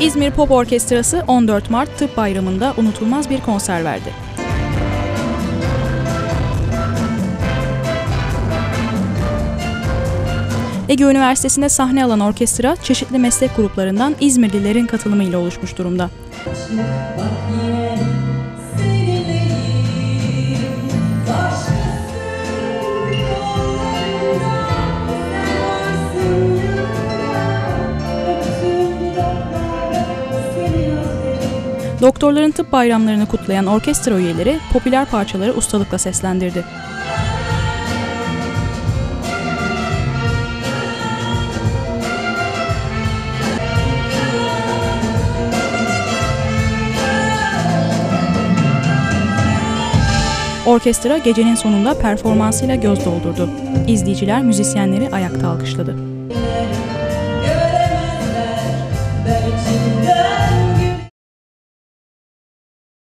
İzmir Pop Orkestrası 14 Mart Tıp Bayramı'nda unutulmaz bir konser verdi. Ege Üniversitesi'nde sahne alan orkestra çeşitli meslek gruplarından İzmirlilerin katılımıyla oluşmuş durumda. Bak Doktorların tıp bayramlarını kutlayan orkestra üyeleri popüler parçaları ustalıkla seslendirdi. Orkestra gecenin sonunda performansıyla göz doldurdu. İzleyiciler müzisyenleri ayakta alkışladı.